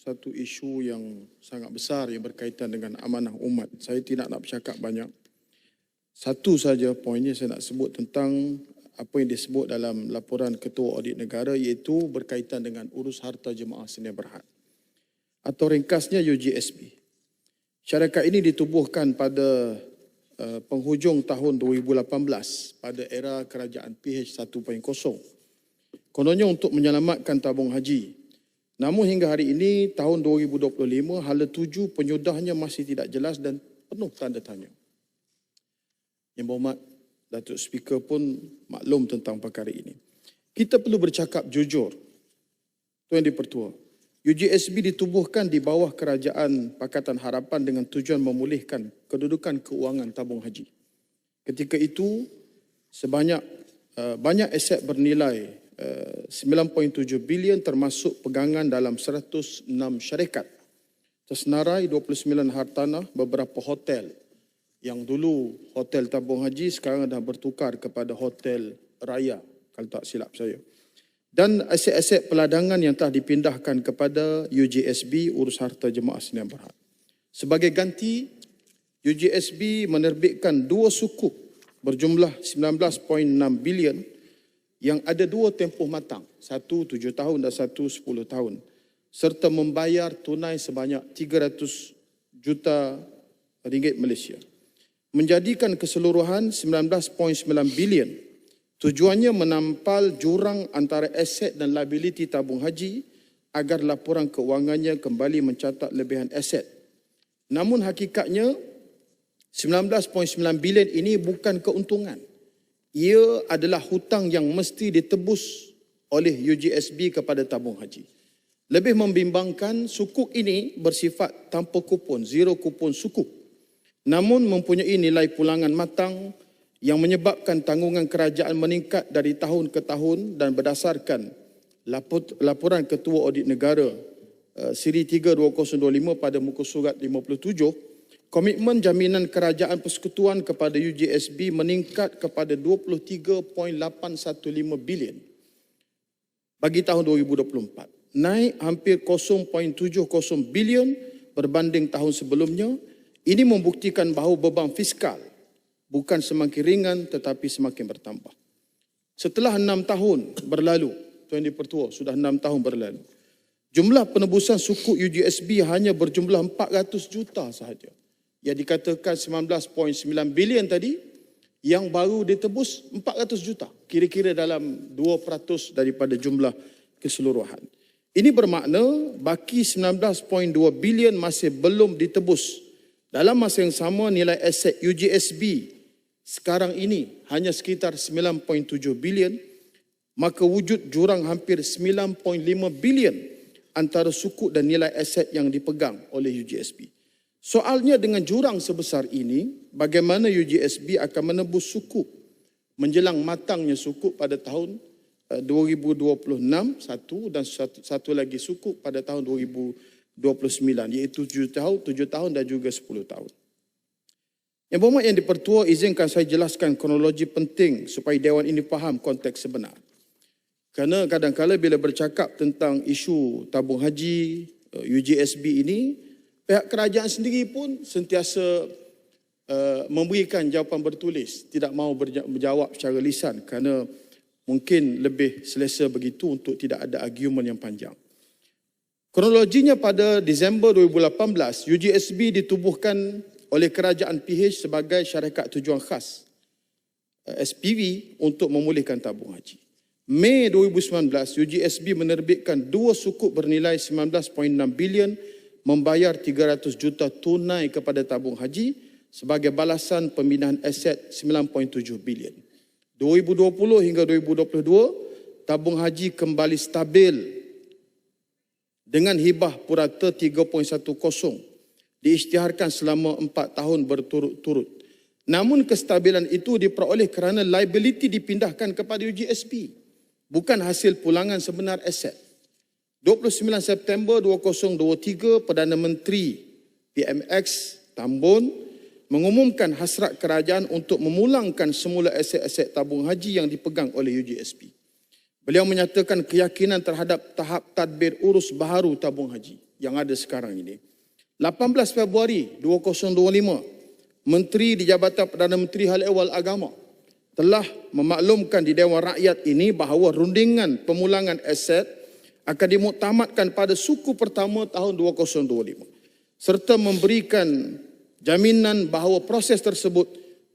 satu isu yang sangat besar yang berkaitan dengan amanah umat. Saya tidak nak bercakap banyak. Satu saja poinnya saya nak sebut tentang apa yang disebut dalam laporan Ketua Audit Negara iaitu berkaitan dengan urus harta jemaah Senia Berhad. Atau ringkasnya UGSB. Syarikat ini ditubuhkan pada uh, penghujung tahun 2018 pada era kerajaan PH 1.0. Kononnya untuk menyelamatkan tabung haji Namun hingga hari ini tahun 2025 hala tuju penyudahnya masih tidak jelas dan penuh tanda tanya. Yang berhormat Datuk Speaker pun maklum tentang perkara ini. Kita perlu bercakap jujur. Tuan Dipertua, UGSB ditubuhkan di bawah kerajaan Pakatan Harapan dengan tujuan memulihkan kedudukan keuangan tabung haji. Ketika itu, sebanyak uh, banyak aset bernilai 9.7 bilion termasuk pegangan dalam 106 syarikat. Tersenarai 29 hartanah beberapa hotel yang dulu hotel tabung haji sekarang dah bertukar kepada hotel raya kalau tak silap saya. Dan aset-aset peladangan yang telah dipindahkan kepada UJSB urus harta jemaah Sdn Berhad. Sebagai ganti, UJSB menerbitkan dua sukuk berjumlah 19.6 bilion yang ada dua tempoh matang, satu tujuh tahun dan satu sepuluh tahun, serta membayar tunai sebanyak 300 juta ringgit Malaysia. Menjadikan keseluruhan 19.9 bilion, tujuannya menampal jurang antara aset dan liability tabung haji agar laporan keuangannya kembali mencatat lebihan aset. Namun hakikatnya 19.9 bilion ini bukan keuntungan ia adalah hutang yang mesti ditebus oleh UGSB kepada tabung haji. Lebih membimbangkan, sukuk ini bersifat tanpa kupon, zero kupon sukuk. Namun mempunyai nilai pulangan matang yang menyebabkan tanggungan kerajaan meningkat dari tahun ke tahun dan berdasarkan laporan Ketua Audit Negara eh, siri 3 2025 pada muka surat 57, Komitmen jaminan kerajaan persekutuan kepada UJSB meningkat kepada 23.815 bilion bagi tahun 2024. Naik hampir 0.70 bilion berbanding tahun sebelumnya. Ini membuktikan bahawa beban fiskal bukan semakin ringan tetapi semakin bertambah. Setelah enam tahun berlalu, Tuan Dipertua sudah enam tahun berlalu, jumlah penebusan suku UJSB hanya berjumlah 400 juta sahaja yang dikatakan 19.9 bilion tadi yang baru ditebus 400 juta. Kira-kira dalam 2% daripada jumlah keseluruhan. Ini bermakna baki 19.2 bilion masih belum ditebus. Dalam masa yang sama nilai aset UGSB sekarang ini hanya sekitar 9.7 bilion. Maka wujud jurang hampir 9.5 bilion antara suku dan nilai aset yang dipegang oleh UGSB Soalnya dengan jurang sebesar ini, bagaimana UGSB akan menebus suku menjelang matangnya suku pada tahun 2026 eh, satu dan satu, satu lagi suku pada tahun 2029 iaitu tujuh tahun, tujuh tahun dan juga sepuluh tahun. Yang berhormat yang dipertua, izinkan saya jelaskan kronologi penting supaya Dewan ini faham konteks sebenar. Kerana kadang-kadang bila bercakap tentang isu tabung haji UGSB eh, ini, pihak kerajaan sendiri pun sentiasa uh, memberikan jawapan bertulis tidak mahu berjawab secara lisan kerana mungkin lebih selesa begitu untuk tidak ada argument yang panjang. Kronologinya pada Disember 2018 UGSB ditubuhkan oleh kerajaan PH sebagai syarikat tujuan khas uh, SPV untuk memulihkan tabung haji. Mei 2019 UGSB menerbitkan dua sukuk bernilai 19.6 bilion membayar 300 juta tunai kepada tabung haji sebagai balasan pembinaan aset 9.7 bilion. 2020 hingga 2022, tabung haji kembali stabil dengan hibah purata 3.10 diisytiharkan selama 4 tahun berturut-turut. Namun kestabilan itu diperoleh kerana liability dipindahkan kepada UGSP, bukan hasil pulangan sebenar aset. 29 September 2023, Perdana Menteri PMX Tambun mengumumkan hasrat kerajaan untuk memulangkan semula aset-aset tabung haji yang dipegang oleh UGSP. Beliau menyatakan keyakinan terhadap tahap tadbir urus baharu tabung haji. yang ada sekarang ini. 18 Februari 2025, Menteri di Jabatan Perdana Menteri Hal Ehwal Agama telah memaklumkan di Dewan Rakyat ini bahawa rundingan pemulangan aset akan dimuktamadkan pada suku pertama tahun 2025 serta memberikan jaminan bahawa proses tersebut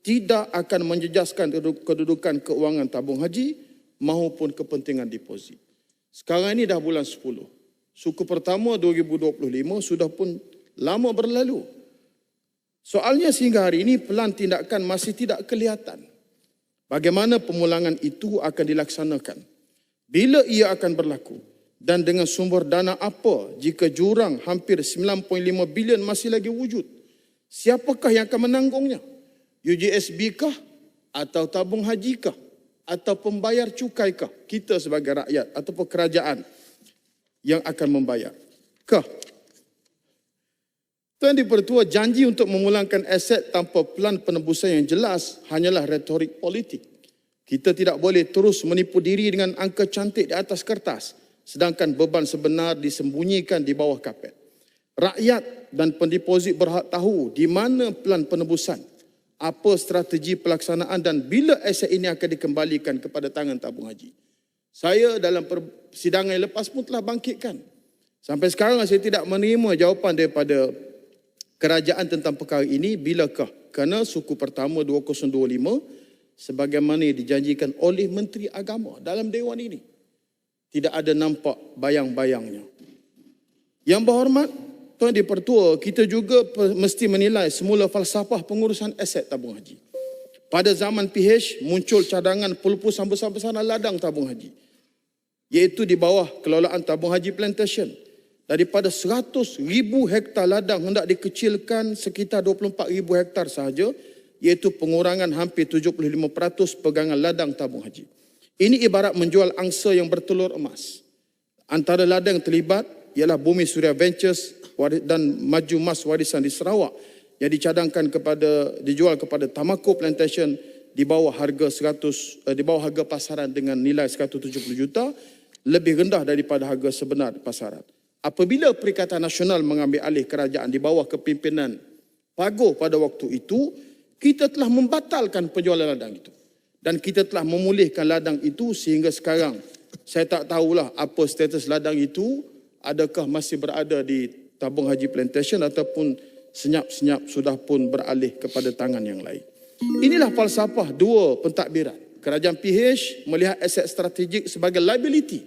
tidak akan menjejaskan kedudukan keuangan tabung haji maupun kepentingan deposit. Sekarang ini dah bulan 10. Suku pertama 2025 sudah pun lama berlalu. Soalnya sehingga hari ini pelan tindakan masih tidak kelihatan. Bagaimana pemulangan itu akan dilaksanakan? Bila ia akan berlaku? Dan dengan sumber dana apa jika jurang hampir 9.5 bilion masih lagi wujud? Siapakah yang akan menanggungnya? UGSB kah? Atau tabung haji kah? Atau pembayar cukai kah? Kita sebagai rakyat ataupun kerajaan yang akan membayar? Kah? Tuan Dipertua janji untuk memulangkan aset tanpa pelan penebusan yang jelas hanyalah retorik politik. Kita tidak boleh terus menipu diri dengan angka cantik di atas kertas sedangkan beban sebenar disembunyikan di bawah kapet. Rakyat dan pendeposit berhak tahu di mana pelan penebusan apa strategi pelaksanaan dan bila aset ini akan dikembalikan kepada tangan tabung haji. Saya dalam persidangan yang lepas pun telah bangkitkan. Sampai sekarang saya tidak menerima jawapan daripada kerajaan tentang perkara ini bilakah? Kerana suku pertama 2025 sebagaimana dijanjikan oleh Menteri Agama dalam Dewan ini. Tidak ada nampak bayang-bayangnya. Yang berhormat, Tuan di Pertua, kita juga mesti menilai semula falsafah pengurusan aset tabung haji. Pada zaman PH, muncul cadangan pulpus besar-besar ladang tabung haji. Iaitu di bawah kelolaan tabung haji plantation. Daripada 100 ribu hektar ladang hendak dikecilkan sekitar 24 ribu hektar sahaja. Iaitu pengurangan hampir 75% pegangan ladang tabung haji. Ini ibarat menjual angsa yang bertelur emas. Antara ladang terlibat ialah Bumi Suria Ventures dan Maju Mas Warisan di Sarawak yang dicadangkan kepada dijual kepada Tamako Plantation di bawah harga 100 eh, di bawah harga pasaran dengan nilai 170 juta lebih rendah daripada harga sebenar pasaran. Apabila Perikatan Nasional mengambil alih kerajaan di bawah kepimpinan Pago pada waktu itu, kita telah membatalkan penjualan ladang itu. Dan kita telah memulihkan ladang itu sehingga sekarang saya tak tahulah apa status ladang itu adakah masih berada di tabung haji plantation ataupun senyap-senyap sudah pun beralih kepada tangan yang lain. Inilah falsafah dua pentadbiran. Kerajaan PH melihat aset strategik sebagai liability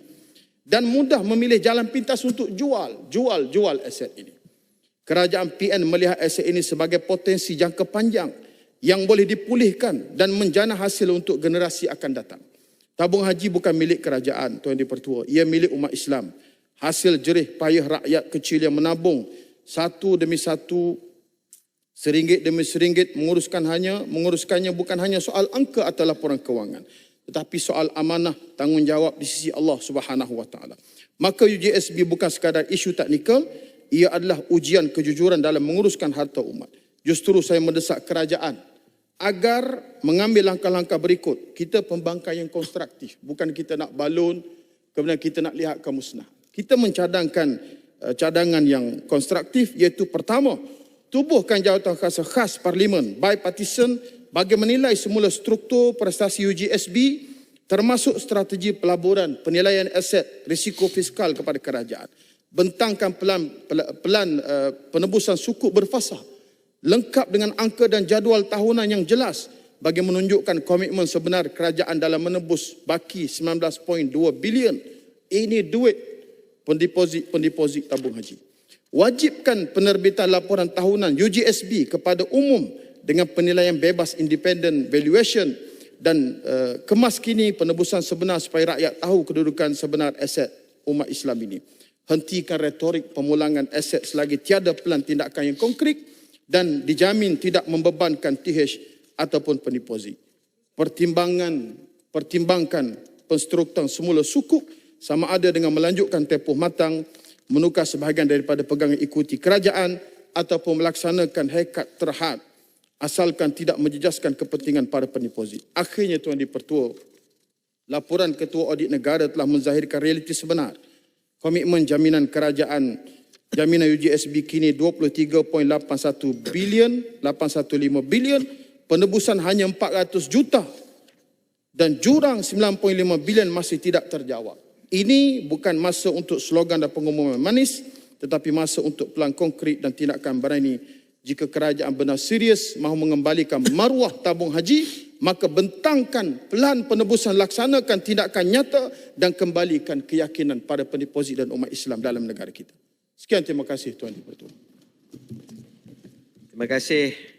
dan mudah memilih jalan pintas untuk jual, jual, jual aset ini. Kerajaan PN melihat aset ini sebagai potensi jangka panjang yang boleh dipulihkan dan menjana hasil untuk generasi akan datang. Tabung haji bukan milik kerajaan, Tuan Dipertua. Ia milik umat Islam hasil jerih payah rakyat kecil yang menabung satu demi satu seringgit demi seringgit menguruskan hanya menguruskannya bukan hanya soal angka atau laporan kewangan tetapi soal amanah tanggungjawab di sisi Allah Subhanahu taala maka UJSB bukan sekadar isu teknikal ia adalah ujian kejujuran dalam menguruskan harta umat justru saya mendesak kerajaan agar mengambil langkah-langkah berikut. Kita pembangkang yang konstruktif. Bukan kita nak balun kemudian kita nak lihat kemusnahan kita mencadangkan uh, cadangan yang konstruktif iaitu pertama tubuhkan jawatan khas khas parlimen bipartisan bagi menilai semula struktur prestasi UGSB termasuk strategi pelaburan penilaian aset risiko fiskal kepada kerajaan. Bentangkan pelan pelan uh, penebusan suku berfasah lengkap dengan angka dan jadual tahunan yang jelas bagi menunjukkan komitmen sebenar kerajaan dalam menebus baki 19.2 bilion ini duit pendeposit-pendeposit tabung haji. Wajibkan penerbitan laporan tahunan UGSB kepada umum dengan penilaian bebas independent valuation dan uh, kemas kini penebusan sebenar supaya rakyat tahu kedudukan sebenar aset umat Islam ini. Hentikan retorik pemulangan aset selagi tiada pelan tindakan yang konkret dan dijamin tidak membebankan TH ataupun pendeposit. Pertimbangan pertimbangkan penstrukturan semula sukuk sama ada dengan melanjutkan tempoh matang, menukar sebahagian daripada pegangan ikuti kerajaan ataupun melaksanakan hekat terhad asalkan tidak menjejaskan kepentingan para pendeposit. Akhirnya Tuan Dipertua, laporan Ketua Audit Negara telah menzahirkan realiti sebenar komitmen jaminan kerajaan Jaminan UJSB kini 23.81 bilion, 815 bilion, penebusan hanya 400 juta dan jurang 9.5 bilion masih tidak terjawab. Ini bukan masa untuk slogan dan pengumuman manis tetapi masa untuk pelan konkret dan tindakan berani. Jika kerajaan benar serius mahu mengembalikan maruah tabung haji, maka bentangkan pelan penebusan laksanakan tindakan nyata dan kembalikan keyakinan pada pendeposit dan umat Islam dalam negara kita. Sekian terima kasih Tuan Di Pertua. Terima kasih